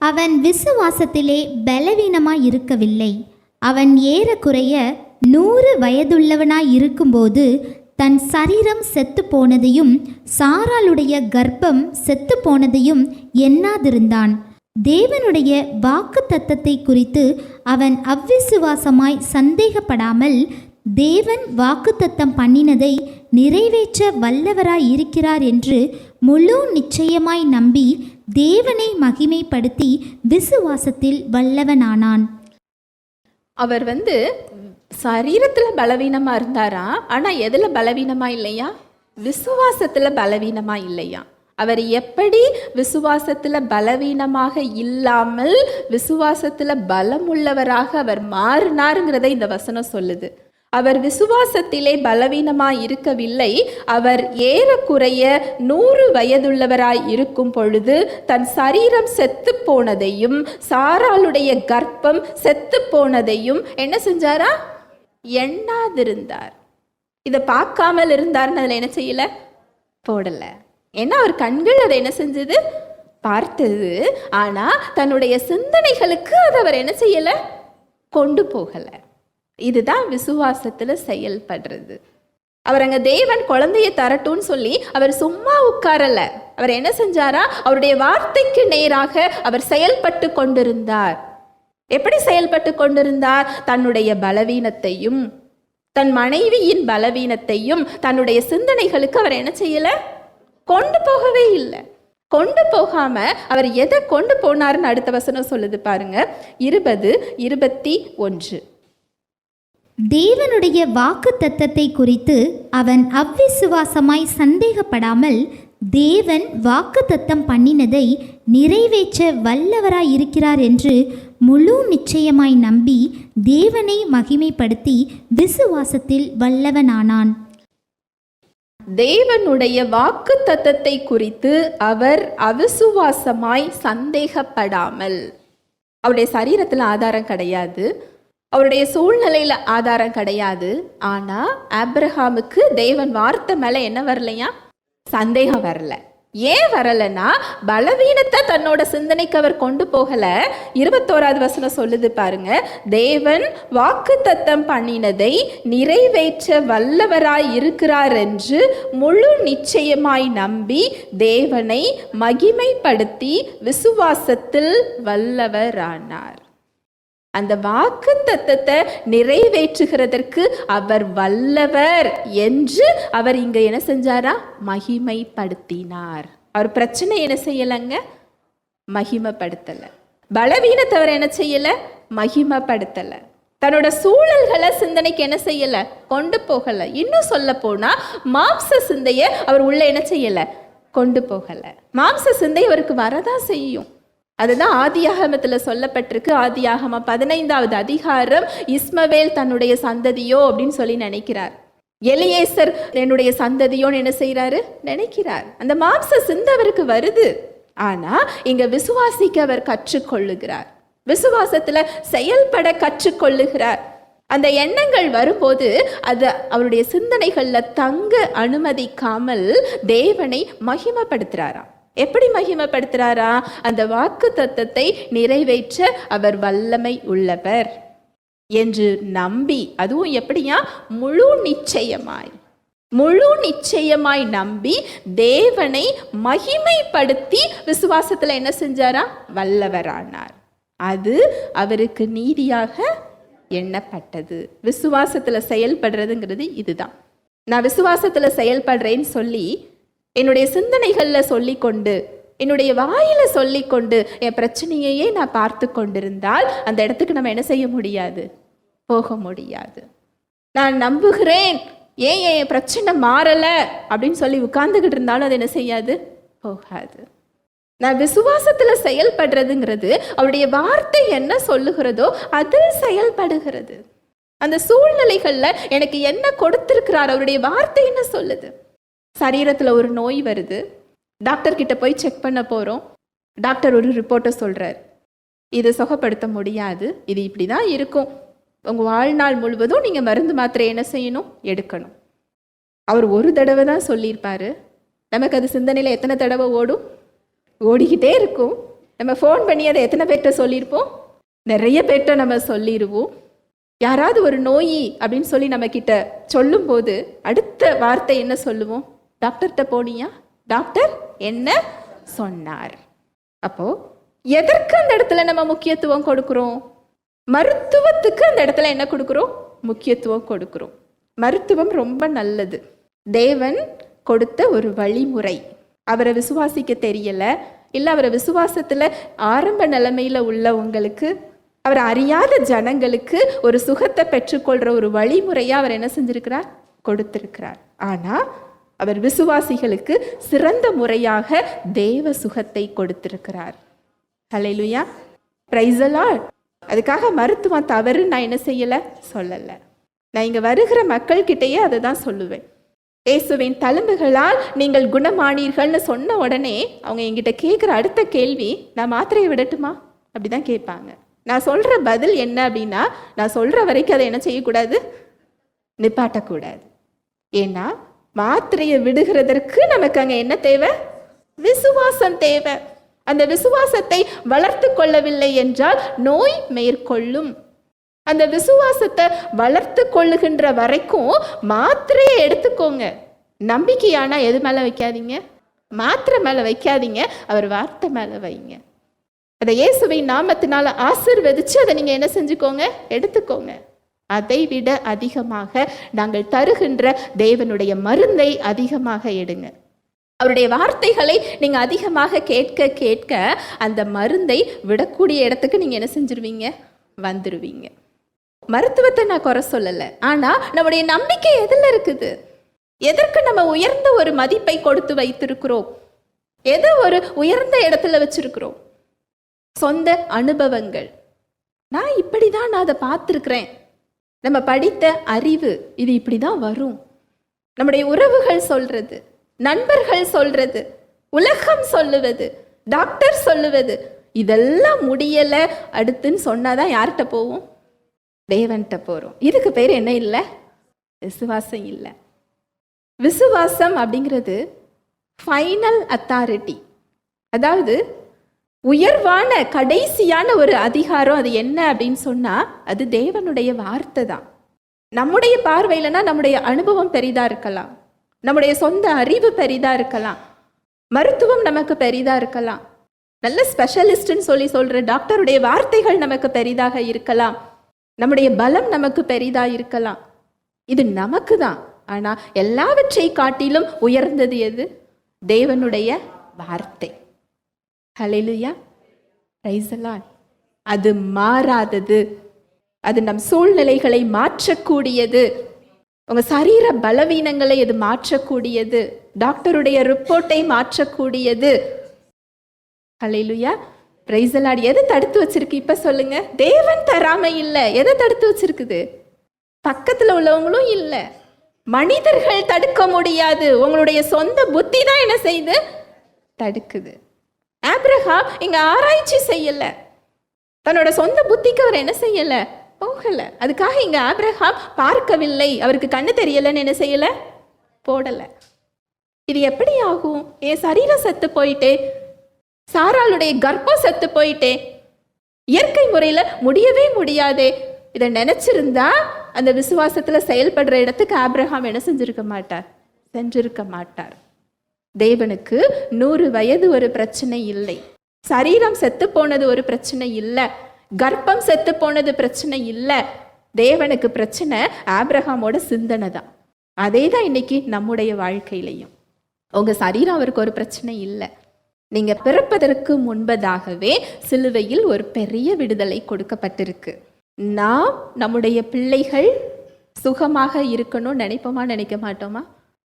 அவன் விசுவாசத்திலே பலவீனமாய் இருக்கவில்லை. அவன் ஏறக்குறைய நூறு வயதுள்ளவனாய் இருக்கும்போது தன் சரீரம் செத்து போனதையும் சாராளுடைய கர்ப்பம் செத்து போனதையும் எண்ணாதிருந்தான். தேவனுடைய வாக்கு தத்தத்தை குறித்து அவன் அவ்விசுவாசமாய் சந்தேகப்படாமல் தேவன் வாக்குத்தத்தம் பண்ணினதை நிறைவேற்ற வல்லவராய் இருக்கிறார் என்று முழு நிச்சயமாய் நம்பி தேவனை மகிமைப்படுத்தி விசுவாசத்தில் வல்லவனானான். அவர் வந்து சரீரத்துல பலவீனமா இருந்தாரா? ஆனா எதுல பலவீனமா இல்லையா? விசுவாசத்துல பலவீனமா இல்லையா? அவர் எப்படி விசுவாசத்துல பலவீனமாக இல்லாமல் விசுவாசத்துல பலமுள்ளவராக அவர் மாறினாருங்கிறதை இந்த வசனம் சொல்லுது. அவர் விசுவாசத்திலே பலவீனமாய் இருக்கவில்லை அவர் ஏறக்குறைய நூறு வயதுள்ளவராய் இருக்கும் பொழுது தன் சரீரம் செத்து போனதையும் சாராளுடைய கர்ப்பம் செத்து போனதையும் என்ன செஞ்சாரா? எண்ணாதிருந்தார். இதை பார்க்காமல் இருந்தார்னு அதில் என்ன செய்யல? போடல. ஏன்னா அவர் கண்கள் அதை என்ன செஞ்சது? பார்த்தது. ஆனா தன்னுடைய சிந்தனைகளுக்கு அதை அவர் என்ன செய்யல? கொண்டு போகலை. இதுதான் விசுவாசத்தில் செயல்படுறது. அவர் அங்கே தேவன் குழந்தைய தரட்டும்னு சொல்லி அவர் சும்மா உட்காரல. அவர் என்ன செஞ்சாரா? அவருடைய வார்த்தைக்கு நேராக அவர் செயல்பட்டு கொண்டிருந்தார். எப்படி செயல்பட்டு கொண்டிருந்தார்? தன்னுடைய பலவீனத்தையும் தன் மனைவியின் பலவீனத்தையும் தன்னுடைய சிந்தனைகளுக்கு அவர் என்ன செய்யல? கொண்டு போகவே இல்லை. கொண்டு போகாம அவர் எதை கொண்டு போனாருன்னு அடுத்த வசனம் சொல்லுது பாருங்க. இருபது இருபத்தி ஒன்று. தேவனுடைய வாக்கு தத்தத்தை குறித்து அவன் அவ்விசுவாசமாய் சந்தேகப்படாமல் தேவன் வாக்கு தத்தம் பண்ணினதை நிறைவேற்ற வல்லவராய் இருக்கிறார் என்று முழு நிச்சயமாய் நம்பி தேவனை மகிமைப்படுத்தி விசுவாசத்தில் வல்லவனானான். தேவனுடைய வாக்கு தத்தத்தை குறித்து அவர் அவிசுவாசமாய் சந்தேகப்படாமல். அவருடைய சரீரத்தில் ஆதாரம் கிடையாது. அவருடைய சூழ்நிலையில ஆதாரம் கிடையாது. ஆனா ஆப்ரஹாமுக்கு தேவன் வார்த்தை மேல என்ன வரலையா? சந்தேகம் வரல. ஏன் வரலன்னா பலவீனத்தை தன்னோட சிந்தனைக்கு அவர் கொண்டு போகல. இருபத்தோராது வசனம் சொல்லுது பாருங்க. தேவன் வாக்கு தத்தம் பண்ணினதை நிறைவேற்ற வல்லவராய் இருக்கிறார் என்று முழு நிச்சயமாய் நம்பி தேவனை மகிமைப்படுத்தி விசுவாசத்தில் வல்லவரானார். அந்த வாக்கு தத்தத்தை நிறைவேற்றுகிறதற்கு அவர் வல்லவர் என்று அவர் இங்க என்ன செஞ்சாரா? மகிமைப்படுத்தினார். அவர் பிரச்சனை என்ன செய்யலைங்க? மகிமைப்படுத்தல. பலவீனத்தவர் என்ன செய்யல? மகிமைப்படுத்தலை. தன்னோட சூழல்களை சிந்தனைக்கு என்ன செய்யல? கொண்டு போகல. இன்னும் சொல்ல போனா மாம்ச சிந்தைய அவர் உள்ள என்ன செய்யல? கொண்டு போகல. மாம்ச சிந்தை அவருக்கு வரதான் செய்யும். அதுதான் ஆதியாகமத்தில் சொல்லப்பட்டிருக்கு. ஆதியாகமம் பதினைந்தாவது அதிகாரம் இஸ்மவேல் தன்னுடைய சந்ததியோ அப்படின்னு சொல்லி நினைக்கிறார். எலியேசர் என்னுடைய சந்ததியோன்னு என்ன செய்கிறாரு நினைக்கிறார். அந்த மாம்ச சிந்தை அவருக்கு வருது. ஆனால் இங்கே விசுவாசிக்க அவர் கற்றுக்கொள்ளுகிறார். விசுவாசத்தில் செயல்பட கற்றுக்கொள்ளுகிறார். அந்த எண்ணங்கள் வரும்போது அது அவருடைய சிந்தனைகளில் தங்க அனுமதிக்காமல் தேவனை மகிமப்படுத்துகிறாராம் எப்படி மகிமைப்படுத்துறாரா? அந்த வாக்கு தத்தத்தை நிறைவேற்ற அவர் வல்லமை உள்ளவர் என்று நம்பி அதுவும் எப்படியா? முழு நிச்சயமாய். முழு நிச்சயமாய் நம்பி தேவனை மகிமைப்படுத்தி விசுவாசத்துல என்ன செஞ்சாரா? வல்லவரானார். அது அவருக்கு நீதியாக எண்ணப்பட்டது. விசுவாசத்துல செயல்படுறதுங்கிறது இதுதான். நான் விசுவாசத்துல செயல்படுறேன்னு சொல்லி என்னுடைய சிந்தனைகளில் சொல்லிக்கொண்டு என்னுடைய வாயில சொல்லிக்கொண்டு என் பிரச்சனையையே நான் பார்த்து கொண்டிருந்தால் அந்த இடத்துக்கு நம்ம என்ன செய்ய முடியாது? போக முடியாது. நான் நம்புகிறேன். ஏன் என் பிரச்சனை மாறலை? அப்படின்னு சொல்லி உட்கார்ந்துக்கிட்டு இருந்தாலும் அது என்ன செய்யாது? போகாது. நான் விசுவாசத்துல செயல்படுறதுங்கிறது அவருடைய வார்த்தை என்ன சொல்லுகிறதோ அதில் செயல்படுகிறது. அந்த சூழ்நிலைகள்ல எனக்கு என்ன கொடுத்திருக்கிறார்? அவருடைய வார்த்தை என்ன சொல்லுது? சரீரத்தில் ஒரு நோய் வருது. டாக்டர்கிட்ட போய் செக் பண்ண போகிறோம் டாக்டர் ஒரு ரிப்போர்ட்டை சொல்கிறார் இது சுகப்படுத்த முடியாது. இது இப்படி தான் இருக்கும். உங்கள் வாழ்நாள் முழுவதும் நீங்கள் மருந்து மாத்திரை என்ன செய்யணும்? எடுக்கணும். அவர் ஒரு தடவை தான் சொல்லியிருப்பார். நமக்கு அது சிந்தனையில் எத்தனை தடவை ஓடும்? ஓடிக்கிட்டே இருக்கும். நம்ம ஃபோன் பண்ணி அதை எத்தனை பேர்கிட்ட சொல்லியிருப்போம்? நிறைய பேர்கிட்ட நம்ம சொல்லிடுவோம் யாராவது ஒரு நோயி அப்படின்னு சொல்லி நம்மக்கிட்ட சொல்லும்போது அடுத்த வார்த்தை என்ன சொல்லுவோம்? டாக்டர்கிட்ட போனியா? டாக்டர் என்ன சொன்னார்? அப்போ எதற்கு அந்த இடத்துல நம்ம முக்கியத்துவம் கொடுக்குறோம்? மருத்துவத்துக்கு அந்த இடத்துல என்ன கொடுக்குறோம்? முக்கியத்துவம் கொடுக்குறோம். மருத்துவம் ரொம்ப நல்லது. தேவன் கொடுத்த ஒரு வழிமுறை. அவரை விசுவாசிக்க தெரியல. இல்லை அவரை விசுவாசத்தில் ஆரம்ப நிலைமையில் உள்ளவங்களுக்கு அவர் அறியாத ஜனங்களுக்கு ஒரு சுகத்தை பெற்றுக்கொள்கிற ஒரு வழிமுறையாக அவர் என்ன செஞ்சிருக்கிறார்? கொடுத்திருக்கிறார். ஆனால் அவர் விசுவாசிகளுக்கு சிறந்த முறையாக தேவ சுகத்தை கொடுத்திருக்கிறார். ஹalleluya பிரைசலா அதுக்காக மருத்துவம் தவறு நான் என்ன செய்யலை? சொல்லலை. நான் இங்கே வருகிற மக்கள்கிட்டயே அதை தான் சொல்லுவேன். இயேசுவின் தழும்புகளால் நீங்கள் குணமானீர்கள்னு சொன்ன உடனே அவங்க என்கிட்ட கேட்குற அடுத்த கேள்வி நான் மாத்திரையை விடட்டுமா? அப்படி தான் கேட்பாங்க. நான் சொல்கிற பதில் என்ன அப்படின்னா நான் சொல்கிற வரைக்கும் அதை என்ன செய்யக்கூடாது? நிப்பாட்டக்கூடாது. ஏன்னா மாத்திரையை விடுகிறதற்கு நமக்கு அங்கே என்ன தேவை? விசுவாசம் தேவை. அந்த விசுவாசத்தை வளர்த்து கொள்ளவில்லை என்றால் நோய் மேற்கொள்ளும். அந்த விசுவாசத்தை வளர்த்து கொள்ளுகின்ற வரைக்கும் மாத்திரையை எடுத்துக்கோங்க. நம்பிக்கையானா எது மேலே வைக்காதீங்க? மாத்திரை மேலே வைக்காதீங்க. அவர் வார்த்தை மேலே வைங்க. அதை இயேசுவின் நாமத்தினால ஆசிர்வதிச்சு அதை நீங்கள் என்ன செஞ்சுக்கோங்க? எடுத்துக்கோங்க. அதை விட அதிகமாக நாங்கள் தருகின்ற தேவனுடைய மருந்தை அதிகமாக எடுங்க. அவருடைய வார்த்தைகளை நீங்கள் அதிகமாக கேட்க கேட்க அந்த மருந்தை விடக்கூடிய இடத்துக்கு நீங்கள் என்ன செஞ்சிருவீங்க? வந்துருவீங்க. மருத்துவத்தை நான் குறை சொல்லலை. ஆனால் நம்முடைய நம்பிக்கை எதில் இருக்குது? எதற்கு நம்ம உயர்ந்த ஒரு மதிப்பை கொடுத்து வைத்திருக்கிறோம்? எதை ஒரு உயர்ந்த இடத்துல வச்சிருக்கிறோம்? சொந்த அனுபவங்கள். நான் இப்படி தான் நான் அதை பார்த்துருக்குறேன். நம்ம படித்த அறிவு இது இப்படி தான் வரும். நம்முடைய உறவுகள் சொல்றது நண்பர்கள் சொல்றது உலகம் சொல்லுவது டாக்டர் சொல்லுவது இதெல்லாம் முடியலை அடுத்துன்னு சொன்னால் தான் யார்கிட்ட போவோம்? தேவன்கிட்ட போகிறோம் இதுக்கு பேர் என்ன இல்லை? விசுவாசம் இல்லை. விசுவாசம் அப்படிங்கிறது ஃபைனல் அத்தாரிட்டி அதாவது உயர்வான கடைசியான ஒரு அதிகாரம் அது என்ன அப்படின்னு சொன்னால் அது தேவனுடைய வார்த்தை தான். நம்முடைய பார்வையிலனா நம்முடைய அனுபவம் பெரிதாக இருக்கலாம். நம்முடைய சொந்த அறிவு பெரிதாக இருக்கலாம். மருத்துவம் நமக்கு பெரிதாக இருக்கலாம். நல்ல ஸ்பெஷலிஸ்ட்னு சொல்லி சொல்கிற டாக்டருடைய வார்த்தைகள் நமக்கு பெரிதாக இருக்கலாம். நம்முடைய பலம் நமக்கு பெரிதாக இருக்கலாம். இது நமக்கு தான். ஆனால் எல்லாவற்றை காட்டிலும் உயர்ந்தது எது? தேவனுடைய வார்த்தை. ஹலெலுயா பிரைஸ் அது மாறாதது. அது நம் சூழ்நிலைகளை மாற்றக்கூடியது. உங்கள் சரீர பலவீனங்களை அது மாற்றக்கூடியது. டாக்டருடைய ரிப்போர்ட்டை மாற்றக்கூடியது. ஹலெலுயா பிரைஸ் எதை தடுத்து வச்சிருக்கு? இப்போ சொல்லுங்க. தேவன் தராம இல்லை. எதை தடுத்து வச்சிருக்குது? பக்கத்தில் உள்ளவங்களும் இல்லை. மனிதர்கள் தடுக்க முடியாது. உங்களுடைய சொந்த புத்தி தான் என்ன செய்யுது தடுக்குது. ஆப்ரஹாம் இங்கே ஆராய்ச்சி செய்யலை. தன்னோட சொந்த புத்திக்கு அவர் என்ன செய்யலை? போகலை. அதுக்காக இங்கே ஆப்ரஹாம் பார்க்கவில்லை. அவருக்கு கண்ணு தெரியலைன்னு என்ன செய்யலை? போடலை. இது எப்படி ஆகும்? என் சரீரம் செத்து போயிட்டே சாராளுடைய கர்ப்பம் செத்து போயிட்டே இயற்கை முறையில் முடியவே முடியாதே. இதை நினச்சிருந்தா அந்த விசுவாசத்தில் செயல்படுற இடத்துக்கு ஆப்ரஹாம் என்ன செஞ்சிருக்க மாட்டார்? சென்றிருக்க மாட்டார். தேவனுக்கு நூறு வயது ஒரு பிரச்சனை இல்லை. சரீரம் செத்து போனது ஒரு பிரச்சனை இல்லை. கர்ப்பம் செத்து போனது பிரச்சனை இல்லை. தேவனுக்கு பிரச்சனை ஆப்ரஹாமோட சிந்தனை தான். அதே தான் இன்னைக்கு நம்முடைய வாழ்க்கையிலையும். உங்க சரீரம் அவருக்கு ஒரு பிரச்சனை இல்லை. நீங்க பிறப்பதற்கு முன்பதாகவே சிலுவையில் ஒரு பெரிய விடுதலை கொடுக்கப்பட்டிருக்கு. நாம் நம்முடைய பிள்ளைகள் சுகமாக இருக்கணும்னு நினைப்போமா நினைக்க மாட்டோமா?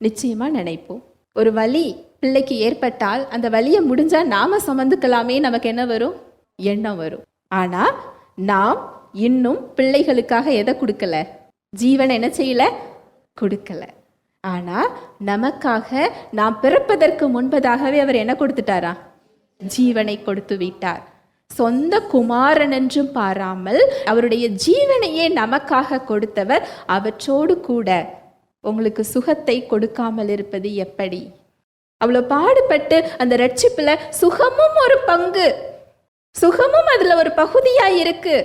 நிச்சயமா நினைப்போம். ஒரு வலி பிள்ளைக்கு ஏற்பட்டால் அந்த வலியை முடிஞ்சா நாம சுமந்துக்கலாமே நமக்கு என்ன வரும்? எண்ணம் வரும். ஆனா நாம் இன்னும் பிள்ளைகளுக்காக எதை கொடுக்கல? ஜீவன் என்ன செய்யல? கொடுக்கல. ஆனா நமக்காக நாம் பிறப்பதற்கு முன்பதாகவே அவர் என்ன கொடுத்துட்டாரா? ஜீவனை கொடுத்து விட்டார். சொந்த குமாரன் என்றும் பாராமல் அவருடைய ஜீவனையே நமக்காக கொடுத்தவர் அவற்றோடு கூட உங்களுக்கு சுகத்தை கொடுக்காமல் இருப்பது எப்படி? அவ்வளோ பாடுபட்டு அந்த ரட்சிப்பில் சுகமும் ஒரு பங்கு. சுகமும் அதுல ஒரு பகுதியா இருக்கு.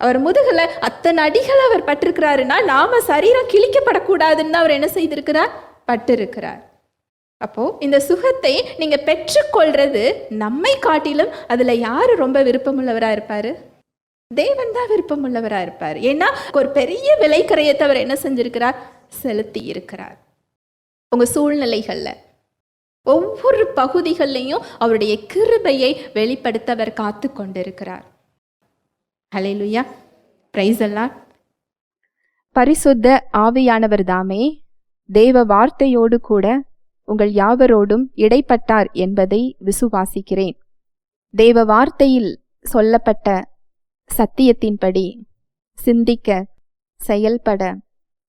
அவர் முதுகில் அத்தனை அடிகள் அவர் பட்டிருக்கிறாருன்னா நாம சரீரம் கிழிக்கப்படக்கூடாதுன்னு அவர் என்ன செய்திருக்கிறார்? பட்டிருக்கிறார். அப்போ இந்த சுகத்தை நீங்க பெற்றுக்கொள்றது நம்மை காட்டிலும் அதுல யாரு ரொம்ப விருப்பமுள்ளவரா இருப்பாரு? தேவன் தான் விருப்பமுள்ளவரா இருப்பார். ஏன்னா ஒரு பெரிய விலை கரையத்தை அவர் என்ன செஞ்சிருக்கிறார்? செலுத்தி இருக்கிறார். உங்கள் சூழ்நிலைகளில் ஒவ்வொரு பகுதிகள்லையும் அவருடைய கிருபையை வெளிப்படுத்தவர் காத்து கொண்டிருக்கிறார். லுயா பிரைஸ் எல்லாம் பரிசுத்த ஆவியானவர் தாமே தேவ வார்த்தையோடு கூட உங்கள் யாவரோடும் இடைப்பட்டார் என்பதை விசுவாசிக்கிறேன். தேவ வார்த்தையில் சொல்லப்பட்ட சத்தியத்தின்படி சிந்திக்க செயல்பட